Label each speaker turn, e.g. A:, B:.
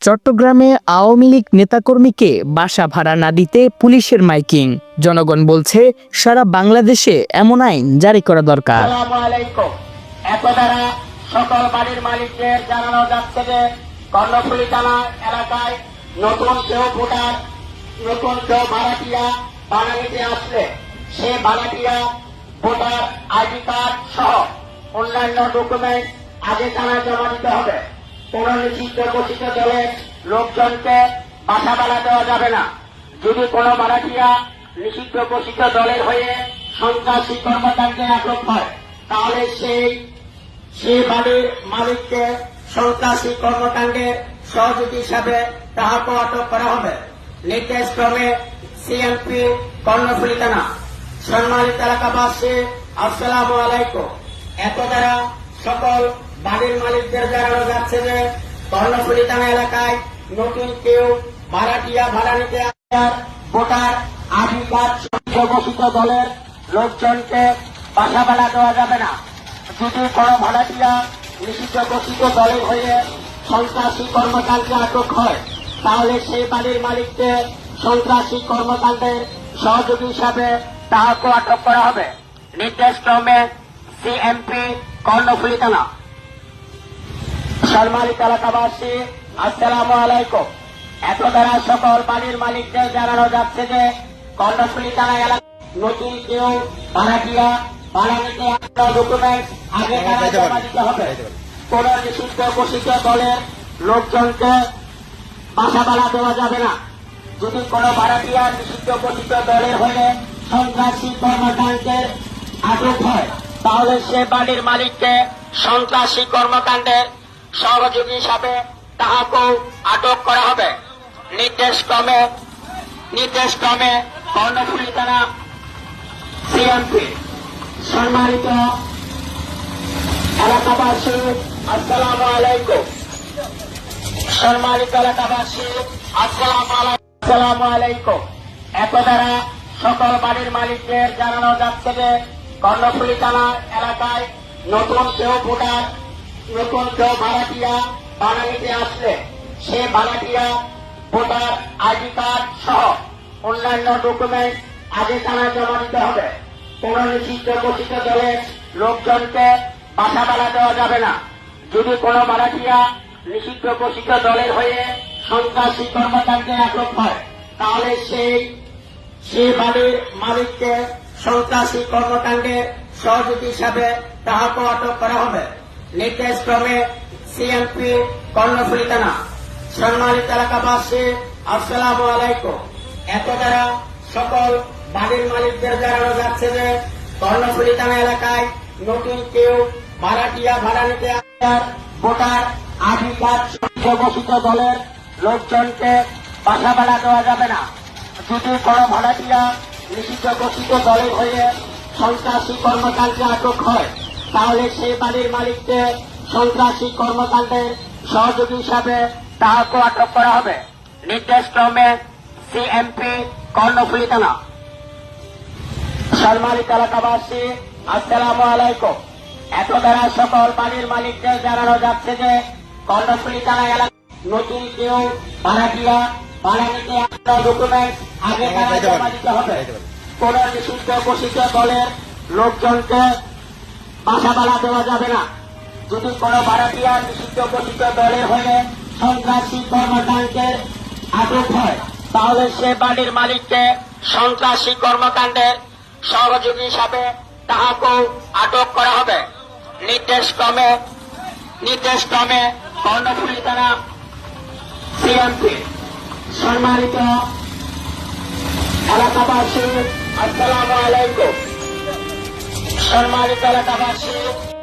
A: চট্টগ্রামে আওয়ামী লীগ নেতাকর্মীকে বাসা ভাড়া না দিতে পুলিশের মাইকিং। জনগণ বলছে, সারা বাংলাদেশে এমন আইন জারি করা দরকার।
B: অন্যান্য ডকুমেন্ট আগে জমা দিতে হবে। কোন নিষিদ্ধ ঘোষিত দলের লোকজনকে বাড়া দেওয়া যাবে না। যদি কোনো মারাঠিয়া নিষিদ্ধ ঘোষিত দলের হয়ে সন্ত্রাসী কর্মকাণ্ডে আটক হয়, তাহলে সেই সেই বাড়ির মালিককে সন্ত্রাসী কর্মকাণ্ডের সহযোগী হিসাবে তাহাকে আটক করা হবে। নির্দেশ ক্রমে সিএমপি কর্ণফুলি থানা সম্মানিত এলাকাবাসী, আসসালামু আলাইকুম। এত দ্বারা সকল বাড়ির মালিকদের জানানো যাচ্ছে যে কর্ণফুলি থানা এলাকায় নতুন কেউ ভাড়াটিয়া ভাড়া নিতে আসার ভোটার কাজ ঘোষিত দলের লোকজনকে বাসা ভাড়া দেওয়া যাবে না। যদি কোনো ভাড়াটিয়া নিষিদ্ধ ঘোষিত দলের হয়ে সন্ত্রাসী কর্মকাণ্ডে আটক হয়, তাহলে সেই বাড়ির মালিককে সন্ত্রাসী কর্মকাণ্ডের সহযোগী হিসাবে তাহাকে আটক করা হবে। নির্দেশ ক্রমে সিএমপি কর্ণফুলি থানা সম্মানিত এলাকাবাসী আসসালামু আলাইকুম। এত দ্বারা সকল বাড়ির মালিকদের জানানো যাচ্ছে যে কর্ণফুলি থানা এলাকা নতুন কেউ ভাড়াটিয়া ভাড়া নিতে ডকুমেন্ট আগে তারা জমা দিতে হবে। কোন নিষিদ্ধ ঘোষিত দলের লোকজনকে বাসা ভাড়া দেওয়া যাবে না। যদি কোন ভাড়াটিয়া নিষিদ্ধ ঘোষিত দলের হয়ে সন্ত্রাসী কর্মকাণ্ডের আটক হয় তাহলে সে বাড়ির মালিককে সন্ত্রাসী কর্মকাণ্ডের সহযোগী হিসাবে তাহাকেও আটক করা হবে। নির্দেশ ক্রমে নির্দেশ ক্রমে কর্ণফুলি থানা সিএমপি সম্মানিত এলাকাবাসী, আসসালামু আলাইকুম। সম্মানিত এলাকাবাসী, আসসালামু আলাইকুম। দ্বারা সকল বাড়ির মালিকদের জানানো যাচ্ছে যে কর্ণফুলি থানা এলাকায় নতুন কেউ ভোটার নতুন কেউ ভাড়াটিয়া বানানিতে আসলে, সে ভাড়াটিয়া ভোটার আইডি কার্ড সহ অন্যান্য ডকুমেন্ট আগে থানায় জমা দিতে হবে। কোন নিষিদ্ধ ঘোষিত দলের লোকজনকে বাসা বাড়া দেওয়া যাবে না। যদি কোনো মারাঠিয়া নিষিদ্ধ ঘোষিত দলের হয়ে সন্ত্রাসী কর্মকাণ্ডে আটক হয়, তাহলে সেই সে বাড়ির মালিককে সন্ত্রাসী কর্মকাণ্ডের সহযোগী হিসাবে তাহাকে আটক করা হবে। নির্দেশ ক্রমে সিএমপি কর্ণফুলি থানা সম্মানিত এলাকাবাসী, আসসালামু আলাইকুম। এত দ্বারা সকল বাড়ির মালিকদের জানানো যাচ্ছে যে কর্ণফুলি থানা এলাকায় নতুন কেউ ভাড়াটিয়া ভাড়া নিতে আসার ভোটার আদি কাজ দলের লোকজনকে বাসা ভাড়া দেওয়া যাবে না। যদি কোনো ভাড়াটিয়া নিষিদ্ধ ঘোষিত দলের হয়ে সন্ত্রাসী কর্মকাণ্ডে আটক হয় তাহলে সেই বাড়ির মালিককে সন্ত্রাসী কর্মকাণ্ডের সহযোগী হিসাবে তাহাকে আটক করা হবে। নির্দেশ ক্রমে সিএমপি কর্ণফুলি থানা। সম্মানিত এলাকাবাসী আসসালামু আলাইকুম। এত দ্বারা সকল বাড়ির মালিকদের জানানো যাচ্ছে যে কর্ণফুলি থানা এলাকা নতুন কেউ ভাড়াটিয়া ভাড়া নিতে ডকুমেন্ট আগে তারা জমা দিতে হবে। কোন নিষিদ্ধ ঘোষিত দলের লোকজনকে বাসা বাড়া দেওয়া যাবে না। যদি কোন ভাড়াটিয়া নিষিদ্ধ ঘোষিত দলের হয়ে সন্ত্রাসী কর্মকাণ্ডের আটক হয়, তাহলে সে বাড়ির মালিককে সন্ত্রাসী কর্মকাণ্ডের সহযোগী হিসাবে তাহাকেও আটক করা হবে। নির্দেশ ক্রমে নির্দেশ ক্রমে কর্ণফুলি থানা সিএমপি সম্মানিত এলাকাবাসী, আসসালামু আলাইকুম। সম্মানিত এলাকাবাসী